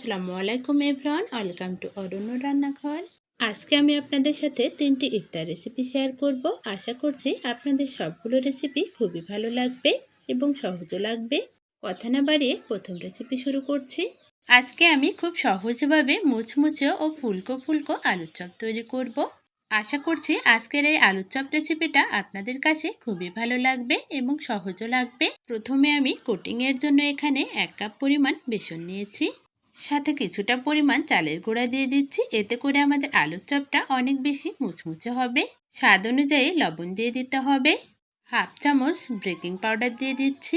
আসসালামু আলাইকুম everyone welcome to অরণ্য রান্নাঘর। আজকে আমি আপনাদের সাথে তিনটি ইফতার রেসিপি শেয়ার করব। আশা করছি আপনাদের সবগুলো রেসিপি খুবই ভালো লাগবে এবং সহজও লাগবে। কথা না বাড়িয়ে প্রথম রেসিপি শুরু করছি। আজকে আমি খুব সহজভাবে মুচমুচে ও ফুলকো ফুলকো আলুর চপ তৈরি করব। আশা করছি আজকের এই আলুর চপ রেসিপিটা আপনাদের কাছে খুবই ভালো লাগবে এবং সহজও লাগবে। প্রথমে আমি কোটিংয়ের জন্য এখানে এক কাপ পরিমাণ বেসন নিয়েছি। সাথে কিছুটা পরিমাণ চালের গুঁড়া দিয়ে দিচ্ছি। এতে করে আমাদের আলুর চপটা অনেক বেশি মুচমুচে হবে। স্বাদ অনুযায়ী লবণ দিয়ে দিতে হবে। হাফ চামচ বেকিং পাউডার দিয়ে দিচ্ছি।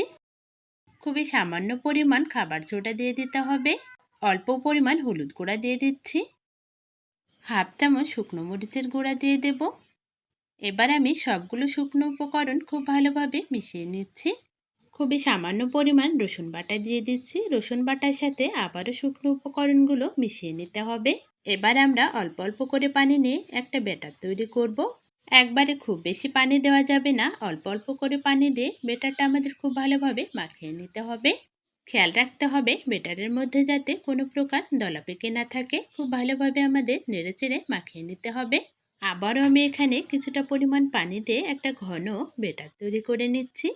খুবই সামান্য পরিমাণ খাবার সোডা দিয়ে দিতে হবে। অল্প পরিমাণ হলুদ গুঁড়া দিয়ে দিচ্ছি। হাফ চামচ শুকনো মরিচের গুঁড়া দিয়ে দেব। এবার আমি সবগুলো শুকনো উপকরণ খুব ভালোভাবে মিশিয়ে নিচ্ছি। খুবই সামান্য পরিমাণ রসুন বাটা দিয়ে দিচ্ছি। রসুন বাটার সাথে আবারও শুকনো উপকরণগুলো মিশিয়ে নিতে হবে। এবার আমরা অল্প অল্প করে পানি নিয়ে একটা ব্যাটার তৈরি করব। একবারে খুব বেশি পানি দেওয়া যাবে না। অল্প অল্প করে পানি দিয়ে বেটারটা আমাদের খুব ভালোভাবে মাখিয়ে নিতে হবে। খেয়াল রাখতে হবে বেটারের মধ্যে যাতে কোনো প্রকার দলা পেকে না থাকে। খুব ভালোভাবে আমাদের নেড়েচেড়ে মাখিয়ে নিতে হবে। আবারও আমি এখানে কিছুটা পরিমাণ পানি দিয়ে একটা ঘন বেটার তৈরি করে নিচ্ছি।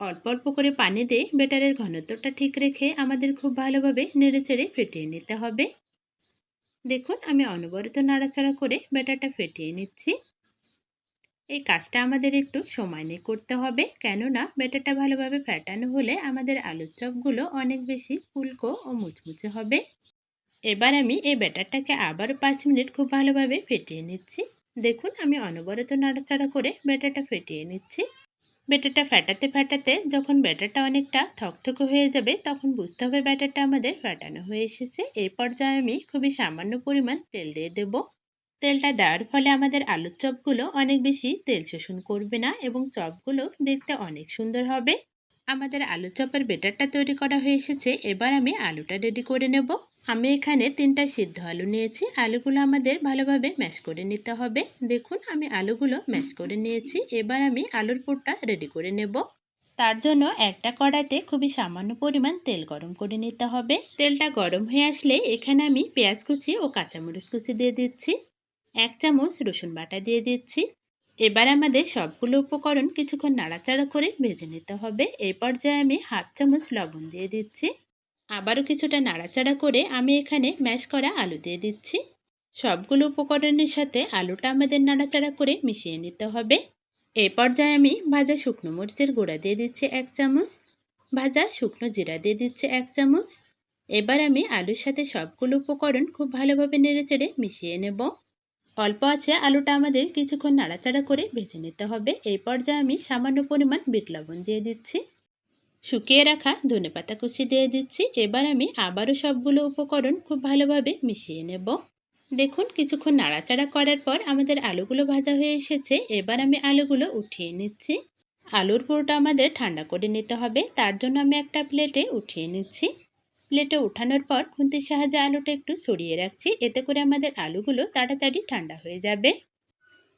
অল্প অল্প করে পানি দিয়ে বেটারের ঘনত্বটা ঠিক রেখে আমাদের খুব ভালোভাবে নেড়েচেড়ে ফেটিয়ে নিতে হবে। দেখুন, আমি অনবরত নাড়াচাড়া করে বেটারটা ফেটিয়ে নিচ্ছি। এই কাজটা আমাদের একটু সময় নিয়ে করতে হবে, কেননা ব্যাটারটা ভালোভাবে ফ্যাটানো হলে আমাদের আলুর চপগুলো অনেক বেশি ফুলকো ও মুচমুচে হবে। এবার আমি এই ব্যাটারটাকে আবার পাঁচ মিনিট খুব ভালোভাবে ফেটিয়ে নিচ্ছি। দেখুন, আমি অনবরত নাড়াচাড়া করে ব্যাটারটা ফেটিয়ে নিচ্ছি। ব্যাটারটা ফাটাতে ফাটাতে যখন ব্যাটারটা অনেকটা থকথকে হয়ে যাবে, তখন বুঝতে হবে ব্যাটারটা আমাদের ফাটানো হয়ে এসেছে। এই পর্যায়ে আমি খুবই সামান্য পরিমাণ তেল দিয়ে দেবো। তেলটা দেওয়ার ফলে আমাদের আলুর চপগুলো অনেক বেশি তেল শোষণ করবে না এবং চপগুলো দেখতে অনেক সুন্দর হবে। আমাদের আলু চপের বেটারটা তৈরি করা হয়ে এসেছে। এবার আমি আলুটা রেডি করে নেব। আমি এখানে তিনটা সিদ্ধ আলু নিয়েছি। আলুগুলো আমাদের ভালোভাবে ম্যাশ করে নিতে হবে। দেখুন, আমি আলুগুলো ম্যাশ করে নিয়েছি। এবার আমি আলুর পুরটা রেডি করে নেব। তার জন্য একটা কড়াইতে খুবই সামান্য পরিমাণ তেল গরম করে নিতে হবে। তেলটা গরম হয়ে আসলে এখানে আমি পেঁয়াজ কুচি ও কাঁচামরিচ কুচি দিয়ে দিচ্ছি। এক চামচ রসুন বাটা দিয়ে দিচ্ছি। এবার আমাদের সবগুলো উপকরণ কিছুক্ষণ নাড়াচাড়া করে ভেজে নিতে হবে। এই পর্যায়ে আমি হাফ চামচ লবণ দিয়ে দিচ্ছি। আবারও কিছুটা নাড়াচাড়া করে আমি এখানে ম্যাশ করা আলু দিয়ে দিচ্ছি। সবগুলো উপকরণের সাথে আলুটা আমাদের নাড়াচাড়া করে মিশিয়ে নিতে হবে। এই পর্যায়ে আমি ভাজা শুকনো মরিচের গুঁড়া দিয়ে দিচ্ছি এক চামচ, ভাজা শুকনো জিরা দিয়ে দিচ্ছি এক চামচ। এবার আমি আলুর সাথে সবগুলো উপকরণ খুব ভালোভাবে নেড়ে চেড়ে মিশিয়ে নেব। অল্প আছে আলুটা আমাদের কিছুক্ষণ নাড়াচাড়া করে ভেজে নিতে হবে। এই পর্যায়ে আমি সামান্য পরিমাণ বিট লবণ দিয়ে দিচ্ছি। শুকিয়ে রাখা ধনে পাতা কুচি দিয়ে দিচ্ছি। এবার আমি আবারও সবগুলো উপকরণ খুব ভালোভাবে মিশিয়ে নেব। দেখুন, কিছুক্ষণ নাড়াচাড়া করার পর আমাদের আলুগুলো ভাজা হয়ে এসেছে। এবার আমি আলুগুলো উঠিয়ে নিচ্ছি। আলুর পুরোটা আমাদের ঠান্ডা করে নিতে হবে। তার জন্য আমি একটা প্লেটে উঠিয়ে নিচ্ছি। প্লেটে ওঠানোর পর খুন্তির সাহায্যে আলুটা একটু সরিয়ে রাখছি। এতে করে আমাদের আলুগুলো তাড়াতাড়ি ঠান্ডা হয়ে যাবে।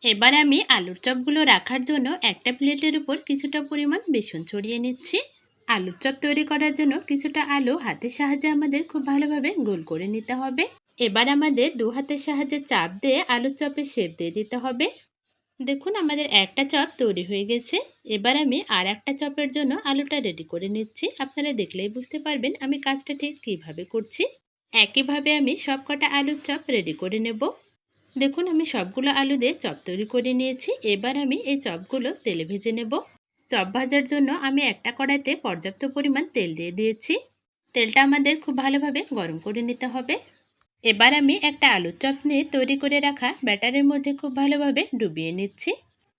এবার আমি আলুর চপগুলো রাখার জন্য একটা প্লেটের উপর কিছুটা পরিমাণ বেসন ছড়িয়ে নিচ্ছি। আলুর চপ তৈরি করার জন্য কিছুটা আলু হাতের সাহায্যে আমাদের খুব ভালোভাবে গোল করে নিতে হবে। এবার আমাদের দু হাতের সাহায্যে চাপ দিয়ে আলুর চপের শেপ দিয়ে দিতে হবে। দেখুন আমাদের একটা চপ তৈরি হয়ে গেছে। এবার আমি আর একটা চপের জন্য আলুটা রেডি করে নিচ্ছি। আপনারা দেখলেই বুঝতে পারবেন আমি কাজটা ঠিক কীভাবে করছি। একইভাবে আমি সব কটা আলুর চপ রেডি করে নেব। দেখুন আমি সবগুলো আলু দিয়ে চপ তৈরি করে নিয়েছি। এবার আমি এই চপগুলো তেলে ভেজে নেব। চপ ভাজার জন্য আমি একটা কড়াইতে পর্যাপ্ত পরিমাণ তেল দিয়ে দিয়েছি। তেলটা আমাদের খুব ভালোভাবে গরম করে নিতে হবে। এবার আমি একটা আলুর চপ নিয়ে তৈরি করে রাখা ব্যাটারের মধ্যে খুব ভালোভাবে ডুবিয়ে নিচ্ছি।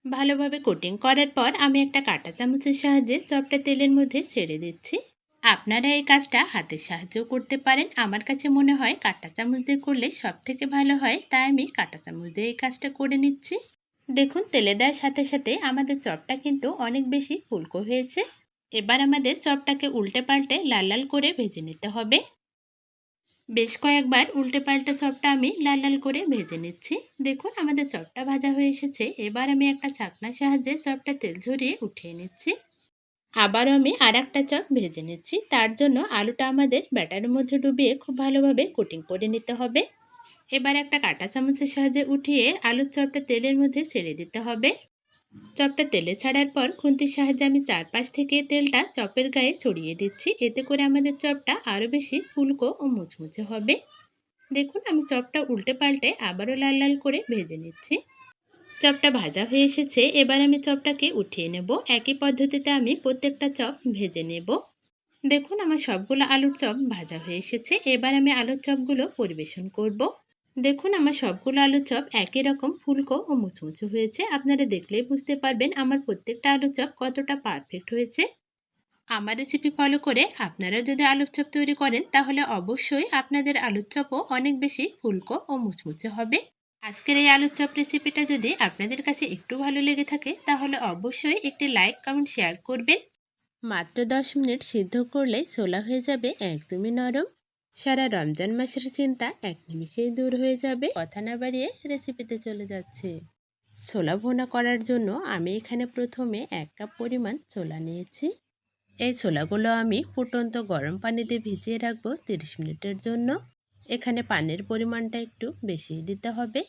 ভালোভাবে কোটিং করার পর আমি একটা কাঁটা চামচের সাহায্যে চপটা তেলের মধ্যে ছেড়ে দিচ্ছি। আপনারা এই কাজটা হাতের সাহায্যেও করতে পারেন। আমার কাছে মনে হয় কাঁটা চামচ দিয়ে করলে সব থেকে ভালো হয়, তাই আমি কাঁটা চামচ দিয়ে এই কাজটা করে নিচ্ছি। দেখুন, তেলে দেওয়ার সাথে সাথে আমাদের চপটা কিন্তু অনেক বেশি ফুলকো হয়েছে। এবার আমাদের চপটাকে উল্টে পাল্টে লাল লাল করে ভেজে নিতে হবে। বেশ কয়েকবার উল্টে পাল্টে চপটা আমি লাল লাল করে ভেজে নিচ্ছি। দেখুন, আমাদের চপটা ভাজা হয়ে এসেছে। এবার আমি একটা ছাকনার সাহায্যে চপটা তেল ঝরিয়ে উঠিয়ে নিচ্ছি। আবারও আমি আর একটা চপ ভেজে নিচ্ছি। তার জন্য আলুটা আমাদের ব্যাটারের মধ্যে ডুবিয়ে খুব ভালোভাবে কোটিং করে নিতে হবে। এবার একটা কাঁটা চামচের সাহায্যে উঠিয়ে আলুর চপটা তেলের মধ্যে ছেড়ে দিতে হবে। চপটা তেলে ছাড়ার পর খুন্তির সাহায্যে আমি চারপাশ থেকে তেলটা চপের গায়ে ছড়িয়ে দিচ্ছি। এতে করে আমাদের চপটা আরও বেশি ফুলকো ও মুচমুচে হবে। দেখুন, আমি চপটা উল্টে পাল্টে আবারও লাল লাল করে ভেজে নিচ্ছি। চপটা ভাজা হয়ে এসেছে। এবার আমি চপটাকে উঠিয়ে নেব। একই পদ্ধতিতে আমি প্রত্যেকটা চপ ভেজে নেব। দেখুন, আমার সবগুলো আলুর চপ ভাজা হয়ে এসেছে। এবার আমি আলুর চপগুলো পরিবেশন করব। দেখুন, আমার সবগুলো আলুর চপ একই রকম ফুলকো ও মুচমুচে হয়েছে। আপনারা দেখলেই বুঝতে পারবেন আমার প্রত্যেকটা আলুর চপ কতটা পারফেক্ট হয়েছে। আমার রেসিপি ফলো করে আপনারা যদি আলুর চপ তৈরি করেন, তাহলে অবশ্যই আপনাদের আলুর চপও অনেক বেশি ফুলকো ও মুচমুচে হবে। আজকের এই আলুর চপ রেসিপিটা যদি আপনাদের কাছে একটু ভালো লেগে থাকে, তাহলে অবশ্যই একটি লাইক কমেন্ট শেয়ার করবেন। মাত্র দশ মিনিট সিদ্ধ করলে ছোলা হয়ে যাবে একদমই নরম। সারা রমজান মাসের চিন্তা এক নিমিষেই দূর হয়ে যাবে। কথা না বাড়িয়ে রেসিপিতে চলে যাচ্ছে। ছোলা ভোনা করার জন্য আমি এখানে প্রথমে এক কাপ পরিমাণ ছোলা নিয়েছি। এই ছোলাগুলো আমি ফুটন্ত গরম পানিতে ভিজিয়ে রাখব তিরিশ মিনিটের জন্য। এখানে পানির পরিমাণটা একটু বেশি দিতে হবে।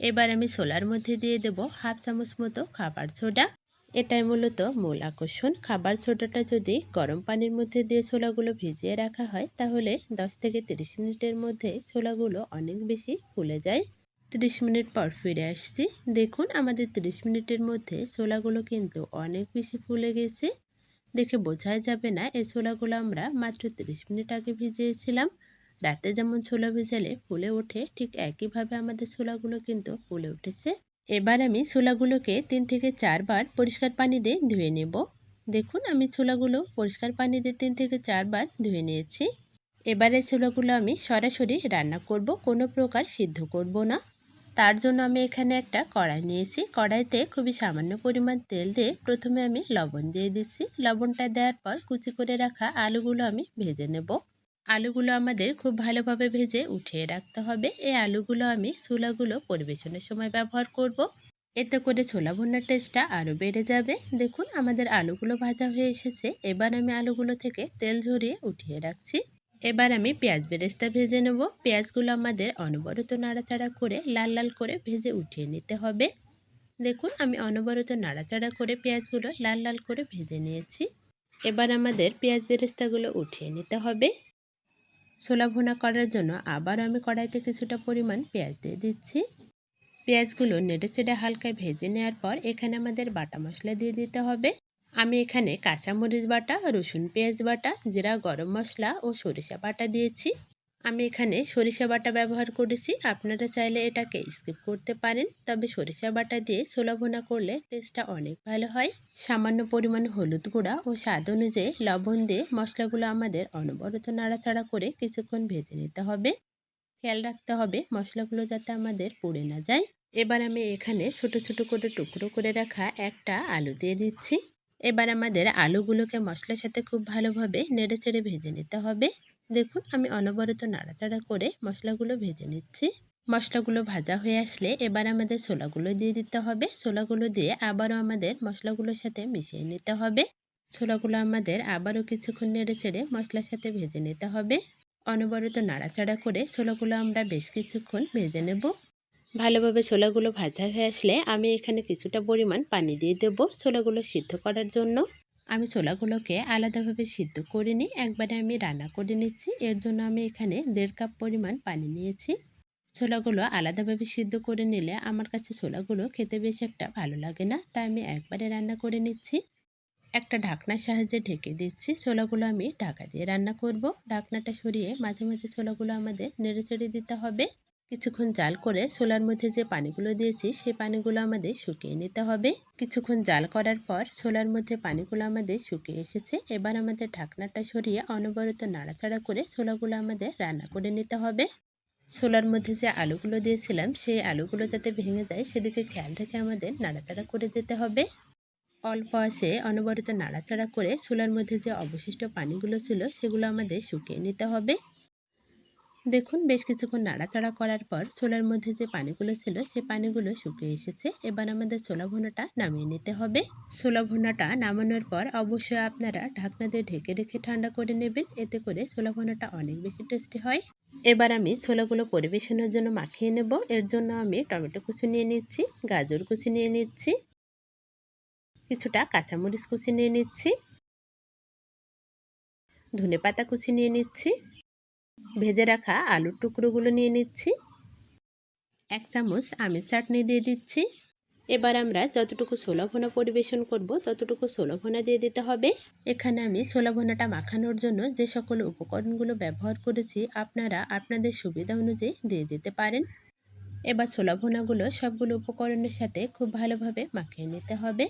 এবার আমি ছোলার মধ্যে দিয়ে দেব হাফ চামচ মতো খাবার সোডা এটাই মূলত মূল আকর্ষণ। খাবার সোডাটা যদি গরম পানির মধ্যে দিয়ে ছোলাগুলো ভিজিয়ে রাখা হয়, তাহলে 10 থেকে 30 মিনিটের মধ্যে ছোলাগুলো অনেক বেশি ফুলে যায়। 30 মিনিট পর ফিরে আসছি। দেখুন, আমাদের 30 মিনিটের মধ্যে ছোলাগুলো কিন্তু অনেক বেশি ফুলে গেছে। দেখে বোঝাই যাবে না, এই ছোলাগুলো আমরা মাত্র 30 মিনিট আগে ভিজিয়েছিলাম। রাতে যেমন ছোলা ভেজালে ফুলে ওঠে, ঠিক একইভাবে আমাদের ছোলাগুলো কিন্তু ফুলে উঠেছে। এবার আমি ছোলাগুলোকে তিন থেকে চারবার পরিষ্কার পানি দিয়ে ধুয়ে নেব। দেখুন, আমি ছোলাগুলো পরিষ্কার পানি দিয়ে তিন থেকে চারবার ধুয়ে নিয়েছি। এবারে ছোলাগুলো আমি সরাসরি রান্না করব, কোনো প্রকার সিদ্ধ করব না। তার জন্য আমি এখানে একটা কড়াই নিয়েছি। কড়াইতে খুবই সামান্য পরিমাণ তেল দিয়ে প্রথমে আমি লবণ দিয়ে দিচ্ছি। লবণটা দেওয়ার পর কুচি করে রাখা আলুগুলো আমি ভেজে নেব। আলুগুলো আমাদের খুব ভালোভাবে ভেজে উঠিয়ে রাখতে হবে। এই আলুগুলো আমি ছোলাগুলো পরিবেশনের সময় ব্যবহার করব। এতে করে ছোলা ভুনার টেস্টটা আরও বেড়ে যাবে। দেখুন, আমাদের আলুগুলো ভাজা হয়ে এসেছে। এবার আমি আলুগুলো থেকে তেল ঝরিয়ে উঠিয়ে রাখছি। এবার আমি পেঁয়াজ বেরেস্তা ভেজে নেব। পেঁয়াজগুলো আমাদের অনবরত নাড়াচাড়া করে লাল লাল করে ভেজে উঠিয়ে নিতে হবে। দেখুন, আমি অনবরত নাড়াচাড়া করে পেঁয়াজগুলো লাল লাল করে ভেজে নিয়েছি। এবার আমাদের পেঁয়াজ বেরেস্তাগুলো উঠিয়ে নিতে হবে। ছোলা ভুনা করার জন্য আবার আমি কড়াইতে কিছুটা পরিমাণ পেঁয়াজ দিয়ে দিচ্ছি। পেঁয়াজগুলো নেড়ে চেড়ে হালকা ভেজে নেওয়ার পর এখানে আমাদের বাটা মশলা দিয়ে দিতে হবে। আমি এখানে কাঁচামরিচ বাটা, রসুন পেঁয়াজ বাটা, জিরা, গরম মশলা ও সরিষা বাটা দিয়েছি। আমি এখানে সরিষা বাটা ব্যবহার করেছি। আপনারা চাইলে এটাকে স্কিপ করতে পারেন। তবে সরিষা বাটা দিয়ে ছোলা ভুনা করলে টেস্টটা অনেক ভালো হয়। সামান্য পরিমাণ হলুদ গুঁড়া ও স্বাদ অনুযায়ী লবণ দিয়ে মশলাগুলো আমাদের অনবরত নাড়াচাড়া করে কিছুক্ষণ ভেজে নিতে হবে। খেয়াল রাখতে হবে মশলাগুলো যাতে আমাদের পুড়ে না যায়। এবার আমি এখানে ছোট ছোট করে টুকরো করে রাখা একটা আলু দিয়ে দিচ্ছি। এবার আমাদের আলুগুলোকে মশলার সাথে খুব ভালোভাবে নেড়ে চেড়ে ভেজে নিতে হবে। দেখুন, আমি অনবরত নাড়াচাড়া করে মশলাগুলো ভেজে নিচ্ছি। মশলাগুলো ভাজা হয়ে আসলে এবার আমাদের ছোলাগুলো দিয়ে দিতে হবে। ছোলাগুলো দিয়ে আবারও আমাদের মশলাগুলোর সাথে মিশিয়ে নিতে হবে। ছোলাগুলো আমাদের আবারও কিছুক্ষণ নেড়ে চেড়ে মশলার সাথে ভেজে নিতে হবে। অনবরত নাড়াচাড়া করে ছোলাগুলো আমরা বেশ কিছুক্ষণ ভেজে নেব। ভালোভাবে ছোলাগুলো ভাজা হয়ে আসলে আমি এখানে কিছুটা পরিমাণ পানি দিয়ে দেবো ছোলাগুলো সিদ্ধ করার জন্য। আমি ছোলাগুলোকে আলাদাভাবে সিদ্ধ করে নিই, একবারে আমি রান্না করে নিচ্ছি। এর জন্য আমি এখানে দেড় কাপ পরিমাণ পানি নিয়েছি। ছোলাগুলো আলাদাভাবে সিদ্ধ করে নিলে আমার কাছে ছোলাগুলো খেতে বেশ একটা ভালো লাগে না, তাই আমি একবারে রান্না করে নিচ্ছি। একটা ঢাকনার সাহায্যে ঢেকে দিচ্ছি। ছোলাগুলো আমি ঢাকা দিয়ে রান্না করব। ঢাকনাটা সরিয়ে মাঝে মাঝে ছোলাগুলো আমাদের নেড়ে চেড়ে দিতে হবে। কিছুক্ষণ জাল করে ছোলার মধ্যে যে পানিগুলো দিয়েছি, সেই পানিগুলো আমাদের শুকিয়ে নিতে হবে। কিছুক্ষণ জাল করার পর ছোলার মধ্যে পানিগুলো আমাদের শুকিয়ে এসেছে। এবার আমাদের ঢাকনাটা সরিয়ে অনবরত নাড়াচাড়া করে ছোলাগুলো আমাদের রান্না করে নিতে হবে। ছোলার মধ্যে যে আলুগুলো দিয়েছিলাম, সেই আলুগুলো যাতে ভেঙে যায়, সেদিকে খেয়াল রেখে আমাদের নাড়াচাড়া করে দিতে হবে। অল্প আসে অনবরত নাড়াচাড়া করে ছোলার মধ্যে যে অবশিষ্ট পানিগুলো ছিল, সেগুলো আমাদের শুকিয়ে নিতে হবে। দেখুন, বেশ কিছুক্ষণ নাড়াচাড়া করার পর ছোলার মধ্যে যে পানিগুলো ছিল, সে পানিগুলো শুকিয়ে এসেছে। এবার আমাদের ছোলা ভুনাটা নামিয়ে নিতে হবে। ছোলা ভুনাটা নামানোর পর অবশ্যই আপনারা ঢাকনা দিয়ে ঢেকে রেখে ঠান্ডা করে নেবেন। এতে করে ছোলা ভুনাটা অনেক বেশি টেস্টি হয়। এবার আমি ছোলাগুলো পরিবেশনের জন্য মাখিয়ে নেব। এর জন্য আমি টমেটো কুচি নিয়ে নিচ্ছি, গাজর কুচি নিয়ে নিচ্ছি, কিছুটা কাঁচামরিচ কুচি নিয়ে নিচ্ছি ধনে পাতা কুচি নিয়ে নিচ্ছি ভেজে রাখা আলুর টুকরোগুলো নিয়ে নিচ্ছি। এক চামচ আমের চাটনি দিয়ে দিচ্ছি। এবার আমরা যতটুকু ছোলা ভোনা পরিবেশন করব, ততটুকু ছোলা ভোনা দিয়ে দিতে হবে। এখানে আমি ছোলা ভোনাটা মাখানোর জন্য যে সকল উপকরণগুলো ব্যবহার করেছি, আপনারা আপনাদের সুবিধা অনুযায়ী দিয়ে দিতে পারেন। এবার ছোলা ভোনাগুলো সবগুলো উপকরণের সাথে খুব ভালোভাবে মাখিয়ে নিতে হবে।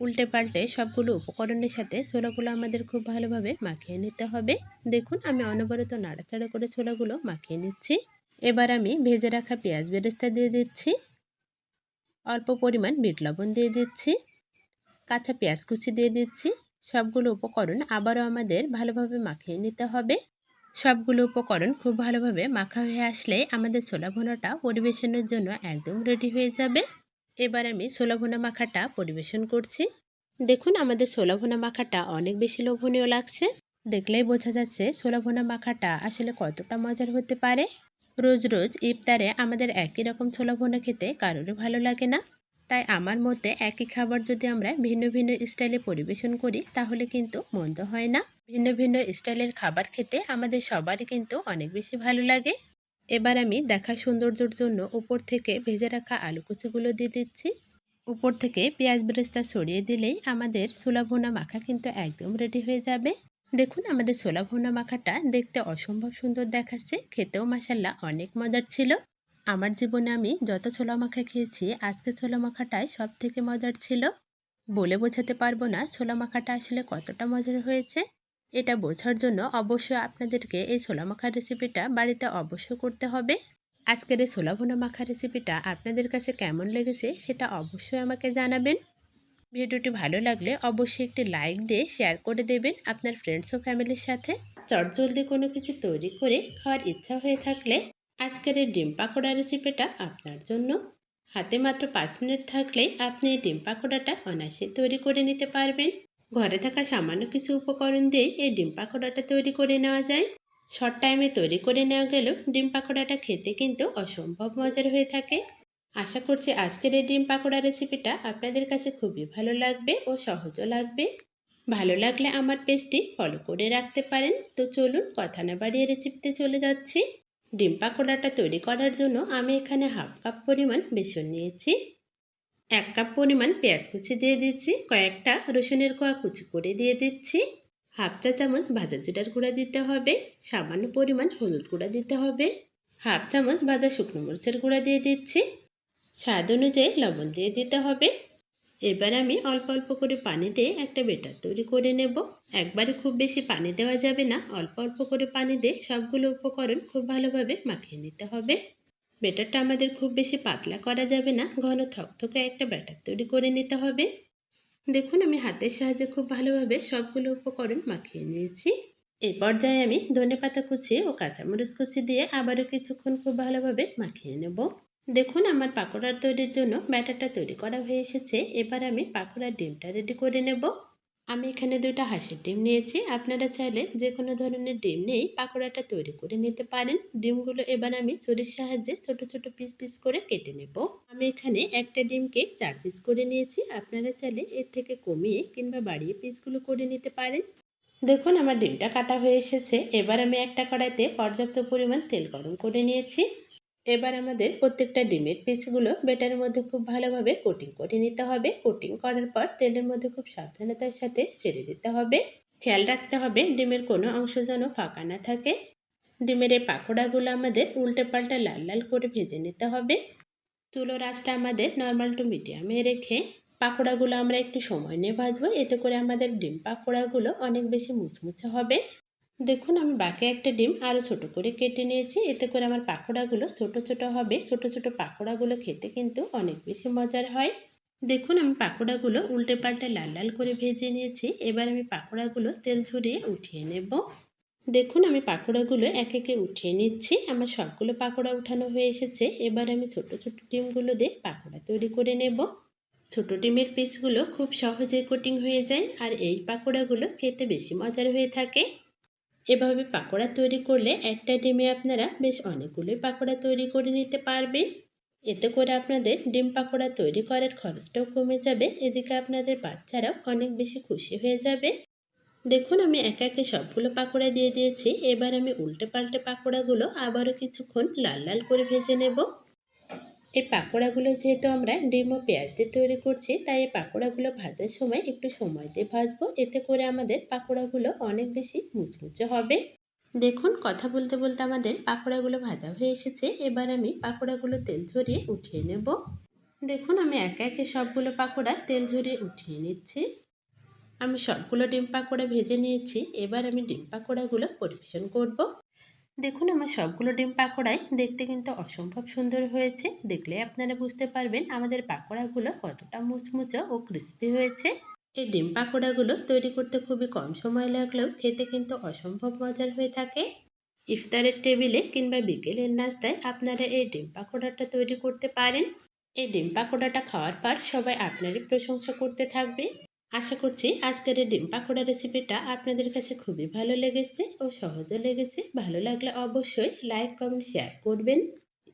উল্টে পাল্টে সবগুলো উপকরণের সাথে ছোলাগুলো আমাদের খুব ভালোভাবে মাখিয়ে নিতে হবে। দেখুন, আমি অনবরত নাড়াচাড়া করে ছোলাগুলো মাখিয়ে নিচ্ছি। এবার আমি ভেজে রাখা পেঁয়াজ বেরেস্তা দিয়ে দিচ্ছি। অল্প পরিমাণ বিট লবণ দিয়ে দিচ্ছি। কাঁচা পেঁয়াজ কুচি দিয়ে দিচ্ছি। সবগুলো উপকরণ আবারও আমাদের ভালোভাবে মাখিয়ে নিতে হবে। সবগুলো উপকরণ খুব ভালোভাবে মাখা হয়ে আসলে আমাদের ছোলা ভোনাটা পরিবেশনের জন্য একদম রেডি হয়ে যাবে। এবার আমি ছোলা ভোনা মাখাটা পরিবেশন করছি। দেখুন, আমাদের ছোলা ভোনা মাখাটা অনেক বেশি লোভনীয় লাগছে। দেখলেই বোঝা যাচ্ছে ছোলা ভোনা মাখাটা আসলে কতটা মজার হতে পারে। রোজ রোজ ইফতারে আমাদের একই রকম ছোলা ভোনা খেতে কারোরই ভালো লাগে না। তাই আমার মতে একই খাবার যদি আমরা ভিন্ন ভিন্ন স্টাইলে পরিবেশন করি, তাহলে কিন্তু মন্দ হয় না। ভিন্ন ভিন্ন স্টাইলের খাবার খেতে আমাদের সবারই কিন্তু অনেক বেশি ভালো লাগে। এবার আমি দেখা সৌন্দর্যের জন্য উপর থেকে ভেজে রাখা আলু কুচিগুলো দিয়ে দিচ্ছি। উপর থেকে পেঁয়াজ বেরেস্তা ছড়িয়ে দিলেই আমাদের ছোলা ভোনা মাখা কিন্তু একদম রেডি হয়ে যাবে। দেখুন, আমাদের ছোলা ভোনা মাখাটা দেখতে অসম্ভব সুন্দর দেখাচ্ছে, খেতেও মাসাল্লা অনেক মজার ছিল। আমার জীবনে আমি যত ছোলা মাখা খেয়েছি আজকে ছোলা মাখাটাই সব থেকে মজার ছিল। বলে বোঝাতে পারব না ছোলা মাখাটা আসলে কতটা মজার হয়েছে। এটা বোঝার জন্য অবশ্যই আপনাদেরকে এই ছোলা মাখার রেসিপিটা বাড়িতে অবশ্যই করতে হবে। আজকের এই ছোলা ভোনা মাখা রেসিপিটা আপনাদের কাছে কেমন লেগেছে সেটা অবশ্যই আমাকে জানাবেন। ভিডিওটি ভালো লাগলে অবশ্যই একটি লাইক দিয়ে শেয়ার করে দেবেন আপনার ফ্রেন্ডস ও ফ্যামিলির সাথে। চটজলদি কোনো কিছু তৈরি করে খাওয়ার ইচ্ছা হয়ে থাকলে আজকের এই ডিম পাকোড়া রেসিপিটা আপনার জন্য। হাতে মাত্র পাঁচ মিনিট থাকলেই আপনি এই ডিম পাকোড়াটা অনায়াসে তৈরি করে নিতে পারবেন। ঘরে থাকা সামান্য কিছু উপকরণ দিয়ে এই ডিম পাকোড়াটা তৈরি করে নেওয়া যায়। শর্ট টাইমে তৈরি করে নেওয়া গেলেও ডিম পাকোড়াটা খেতে কিন্তু অসম্ভব মজার হয়ে থাকে। আশা করছি আজকের এই ডিম পাকোড়া রেসিপিটা আপনাদের কাছে খুবই ভালো লাগবে ও সহজও লাগবে। ভালো লাগলে আমার পেজটি ফলো করে রাখতে পারেন। তো চলুন কথা না বাড়িয়ে রেসিপিতে চলে যাচ্ছি। ডিম পাকোড়াটা তৈরি করার জন্য আমি এখানে হাফ কাপ পরিমাণ বেসন নিয়েছি। এক কাপ পরিমাণ পেঁয়াজ কুচি দিয়ে দিচ্ছি, কয়েকটা রসুনের কোয়া কুচি করে দিয়ে দিচ্ছি, হাফ চা চামচ ভাজা জিরার গুঁড়া দিতে হবে, সামান্য পরিমাণ হলুদ গুঁড়া দিতে হবে, হাফ চামচ ভাজা শুকনো মরিচের গুঁড়া দিয়ে দিচ্ছি, স্বাদ অনুযায়ী লবণ দিয়ে দিতে হবে। এবার আমি অল্প অল্প করে পানি দিয়ে একটা বেটার তৈরি করে নেব। একবারে খুব বেশি পানি দেওয়া যাবে না, অল্প অল্প করে পানি দিয়ে সবগুলো উপকরণ খুব ভালোভাবে মাখিয়ে নিতে হবে। বেটারটা আমাদের খুব বেশি পাতলা করা যাবে না, ঘন থকথকে একটা ব্যাটার তৈরি করে নিতে হবে। দেখুন, আমি হাতের সাহায্যে খুব ভালোভাবে সবগুলো উপকরণ মাখিয়ে নিয়েছি। এই পর্যায়ে আমি ধনে পাতা কুচি ও কাঁচামরিচ কুচি দিয়ে আবারও কিছুক্ষণ খুব ভালোভাবে মাখিয়ে নেব। দেখুন, আমার পাকোড়ার তৈরির জন্য ব্যাটারটা তৈরি করা হয়ে এসেছে। এবার আমি পাকোড়ার ডিমটা রেডি করে নেব। আমি এখানে দুটো হাঁসের ডিম নিয়েছি। আপনারা চাইলে যে কোনো ধরনের ডিম নিয়েই পাকোড়াটা তৈরি করে নিতে পারেন। ডিমগুলো এবার আমি ছুরির সাহায্যে ছোট ছোট পিস পিস করে কেটে নেব। আমি এখানে একটা ডিমকে চার পিস করে নিয়েছি। আপনারা চাইলে এর থেকে কমিয়ে কিংবা বাড়িয়ে পিসগুলো করে নিতে পারেন। দেখুন, আমার ডিমটা কাটা হয়ে এসেছে। এবার আমি একটা কড়াইতে পর্যাপ্ত পরিমাণ তেল গরম করে নিয়েছি। এবার আমাদের প্রত্যেকটা ডিমের পিসগুলো বেটারের মধ্যে খুব ভালোভাবে কোটিং করে নিতে হবে। কোটিং করার পর তেলের মধ্যে খুব সাবধানতার সাথে ছেড়ে দিতে হবে। খেয়াল রাখতে হবে ডিমের কোনো অংশ যেন ফাঁকা না থাকে। ডিমের এই পাকোড়াগুলো আমাদের উল্টে পাল্টা লাল লাল করে ভেজে নিতে হবে। তুলো রাসটা আমাদের নর্মাল টু মিডিয়ামে রেখে পাকোড়াগুলো আমরা একটু সময় নিয়ে ভাজবো। এতে করে আমাদের ডিম পাকোড়াগুলো অনেক বেশি মুচমুচে হবে। দেখুন, আমি বাকি একটা ডিম আরও ছোট করে কেটে নিয়েছি। এতে করে আমার পাকোড়াগুলো ছোট ছোট হবে। ছোট ছোট পাকোড়াগুলো খেতে কিন্তু অনেক বেশি মজার হয়। দেখুন, আমি পাকোড়াগুলো উল্টে পাল্টে লাল লাল করে ভেজে নিয়েছি। এবার আমি পাকোড়াগুলো তেল ঝরিয়ে উঠিয়ে নেব। দেখুন, আমি পাকোড়াগুলো এক একে উঠিয়ে নিচ্ছি। আমার সবগুলো পাকোড়া উঠানো হয়ে এসেছে। এবার আমি ছোট ছোট ডিমগুলো দিয়ে পাকোড়া তৈরি করে নেব। ছোট ডিমের পিসগুলো খুব সহজেই কোটিং হয়ে যায় আর এই পাকোড়াগুলো খেতে বেশি মজার হয়ে থাকে। এভাবে পাকোড়া তৈরি করলে একটা ডিমে আপনারা বেশ অনেকগুলোই পাকোড়া তৈরি করে নিতে পারবেন। এতে করে আপনাদের ডিম পাকোড়া তৈরি করার খরচটাও কমে যাবে, এদিকে আপনাদের বাচ্চারাও অনেক বেশি খুশি হয়ে যাবে। দেখুন, আমি একা একে সবগুলো পাকোড়া দিয়ে দিয়েছি। এবার আমি উল্টে পাল্টে পাকোড়াগুলো আবারও কিছুক্ষণ লাল লাল করে ভেজে নেব। এই পাকোড়াগুলো যেহেতু আমরা ডিম ও পেঁয়াজ দিয়ে তৈরি করছি, তাই এই পাকোড়াগুলো ভাজার সময় একটু সময় দিয়ে ভাজবো। এতে করে আমাদের পাকোড়াগুলো অনেক বেশি মুচমুচে হবে। দেখুন, কথা বলতে বলতে আমাদের পাকোড়াগুলো ভাজা হয়ে এসেছে। এবার আমি পাকোড়াগুলো তেল ঝরিয়ে উঠিয়ে নেব। দেখুন, আমি একে একে সবগুলো পাকোড়া তেল ঝরিয়ে উঠিয়ে নিচ্ছি। আমি সবগুলো ডিম পাকোড়া ভেজে নিয়েছি। এবার আমি ডিম পাকোড়াগুলো পরিবেশন করব। দেখুন, আমার সবগুলো ডিম পাকোড়াই দেখতে কিন্তু অসম্ভব সুন্দর হয়েছে। দেখলে আপনারা বুঝতে পারবেন আমাদের পাকোড়াগুলো কতটা মুচমুচো ও ক্রিস্পি হয়েছে। এই ডিম পাকোড়াগুলো তৈরি করতে খুবই কম সময় লাগলেও খেতে কিন্তু অসম্ভব মজার হয়ে থাকে। ইফতারের টেবিলে কিংবা বিকেলের নাস্তায় আপনারা এই ডিম পাকোড়াটা তৈরি করতে পারেন। এই ডিম পাকোড়াটা খাওয়ার পর সবাই আপনারই প্রশংসা করতে থাকবে। আশা করছি আজকের ডিম পাকোড়া রেসিপিটা আপনাদের কাছে খুবই ভালো লেগেছে ও সহজও লেগেছে। ভালো লাগলে অবশ্যই লাইক, কমেন্ট, শেয়ার করবেন।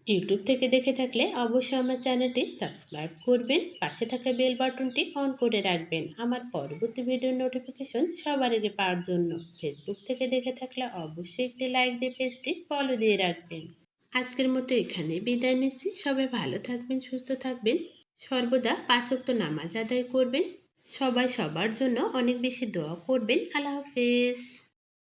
ইউটিউব থেকে দেখে থাকলে অবশ্যই আমার চ্যানেলটি সাবস্ক্রাইব করবেন। পাশে থাকা বেল বাটনটি অন করে রাখবেন আমার পরবর্তী ভিডিওর নোটিফিকেশন সবার আগে পাওয়ার জন্য। ফেসবুক থেকে দেখে থাকলে অবশ্যই একটি লাইক দিয়ে পেজটি ফলো দিয়ে রাখবেন। আজকের মতো এখানে বিদায় নিচ্ছি। সবাই ভালো থাকবেন, সুস্থ থাকবেন। সর্বদা পাঁচক্ত নামাজ আদায় করবেন। সবাই সবার জন্য অনেক বেশি দোয়া করবেন। আল্লাহ হাফেজ।